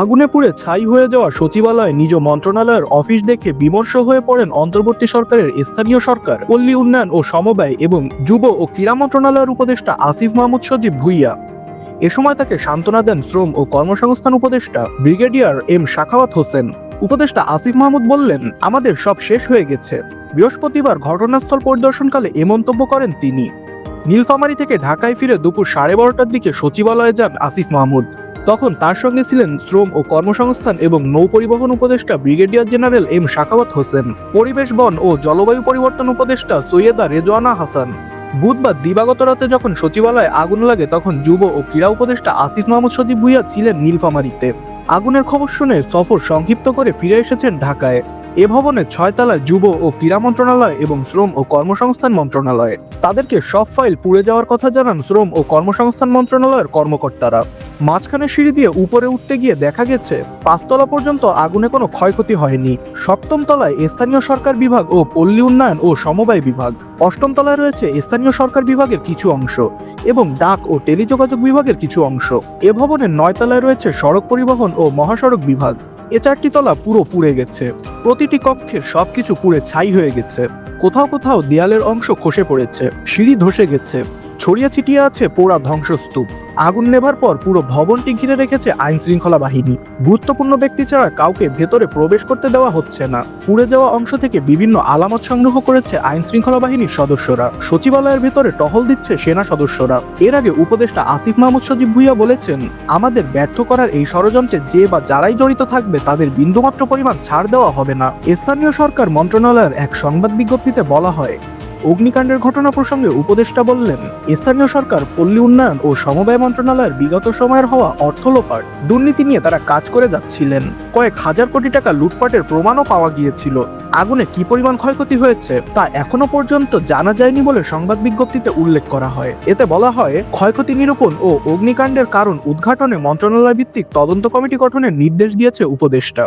আগুনে পুড়ে ছাই হয়ে যাওয়া সচিবালয় নিজ মন্ত্রণালয়ের অফিস দেখে বিমর্ষ হয়ে পড়েন অন্তর্বর্তী সরকারের স্থানীয় সরকার, পল্লী উন্নয়ন ও সমবায় এবং যুব ও ক্রীড়া মন্ত্রণালয়ের উপদেষ্টা আসিফ মাহমুদ সজীব ভুইয়া। এ সময় তাকে সান্ত্বনা দেন শ্রম ও কর্মসংস্থান উপদেষ্টা ব্রিগেডিয়ার এম শাখাওয়াত হোসেন। উপদেষ্টা আসিফ মাহমুদ বললেন, আমাদের সব শেষ হয়ে গেছে। বৃহস্পতিবার ঘটনাস্থল পরিদর্শনকালে এ মন্তব্য করেন তিনি। নীলফামারী থেকে ঢাকায় ফিরে দুপুর সাড়ে বারোটার দিকে সচিবালয়ে যান আসিফ মাহমুদ। তখন তার সঙ্গে ছিলেন শ্রম ও কর্মসংস্থান এবং নৌ পরিবহন উপদেষ্টা brigadier general M Shakhawat Hossain, পরিবেশ বন ও জলবায়ু পরিবর্তন উপদেষ্টা সৈয়দা রেজওয়ানা হাসান। বুধবার দিবাগত রাতে যখন সচিবালয়ে আগুন লাগে তখন যুব ও ক্রীড়া উপদেষ্টা আসিফ মাহমুদ সজীব ভুইয়া ছিলেন নীলফামারিতে। আগুনের খবর শুনে সফর সংক্ষিপ্ত করে ফিরে এসেছেন ঢাকায়। এ ভবনে ছয়তলা যুব ও ক্রীড়া মন্ত্রণালয় এবং শ্রম ও কর্মসংস্থান মন্ত্রণালয়। তাদেরকে সব ফাইল পুড়ে যাওয়ার কথা জানান শ্রম ও কর্মসংস্থান মন্ত্রণালয়ের কর্মকর্তারা। মাঝখানে সিঁড়ি দিয়ে উপরে উঠতে গিয়ে দেখা গেছে, পাঁচতলা পর্যন্ত আগুনে কোনো ক্ষয়ক্ষতি হয়নি। সপ্তম তলায় স্থানীয় সরকার বিভাগ ও পল্লী উন্নয়ন ও সমবায় বিভাগ। অষ্টম তলায় রয়েছে স্থানীয় সরকার বিভাগের কিছু অংশ এবং ডাক ও টেলিযোগাযোগ বিভাগের কিছু অংশ। এ ভবনের নয় তলায় রয়েছে সড়ক পরিবহন ও মহাসড়ক বিভাগ। এ চারটি তলা পুরো পুড়ে গেছে। প্রতিটি কক্ষের সবকিছু পুড়ে ছাই হয়ে গেছে। কোথাও কোথাও দেয়ালের অংশ খসে পড়েছে, সিঁড়ি ধসে গেছে। ছড়িয়ে ছিটিয়ে আছে পোড়া ধ্বংসস্তূপ। আগুন নেভার পর পুরো ভবনটি ঘিরে রেখেছে আইন শৃঙ্খলা বাহিনী। গুরুত্বপূর্ণ ব্যক্তি ছাড়া কাউকে ভেতরে প্রবেশ করতে দেওয়া হচ্ছে না। পুড়ে যাওয়া অংশ থেকে বিভিন্ন আলামত সংগ্রহ করেছে আইন শৃঙ্খলা বাহিনীর সদস্যরা। সচিবালয়ের ভেতরে টহল দিচ্ছে সেনা সদস্যরা। এর আগে উপদেষ্টা আসিফ মাহমুদ সজীব ভুইয়া বলেছেন, আমাদের ব্যর্থ করার এই ষড়যন্ত্রে যে বা যারাই জড়িত থাকবে তাদের বিন্দুমাত্র পরিমাণ ছাড় দেওয়া হবে না। স্থানীয় সরকার মন্ত্রণালয়ের এক সংবাদ বিজ্ঞপ্তিতে বলা হয় অগ্নিকাণ্ডের ঘটনা প্রসঙ্গে উপদেষ্টা বললেন, স্থানীয় সরকার, পল্লী উন্নয়ন ও সমবায় মন্ত্রণালয়ের বিগত সময়ের হওয়া অর্থ লোপাট, দুর্নীতি নিয়ে তারা কাজ করে যাচ্ছিলেন। কয়েক হাজার কোটি টাকা লুটপাটের প্রমাণও পাওয়া গিয়েছিল। আগুনে কি পরিমাণ ক্ষয়ক্ষতি হয়েছে, তা এখনও পর্যন্ত জানা যায়নি বলে সংবাদ বিজ্ঞপ্তিতে উল্লেখ করা হয়। এতে বলা হয়, ক্ষয়ক্ষতি নিরূপণ ও অগ্নিকাণ্ডের কারণ উদ্ঘাটনে মন্ত্রণালয় ভিত্তিক তদন্ত কমিটি গঠনের নির্দেশ দিয়েছে উপদেষ্টা।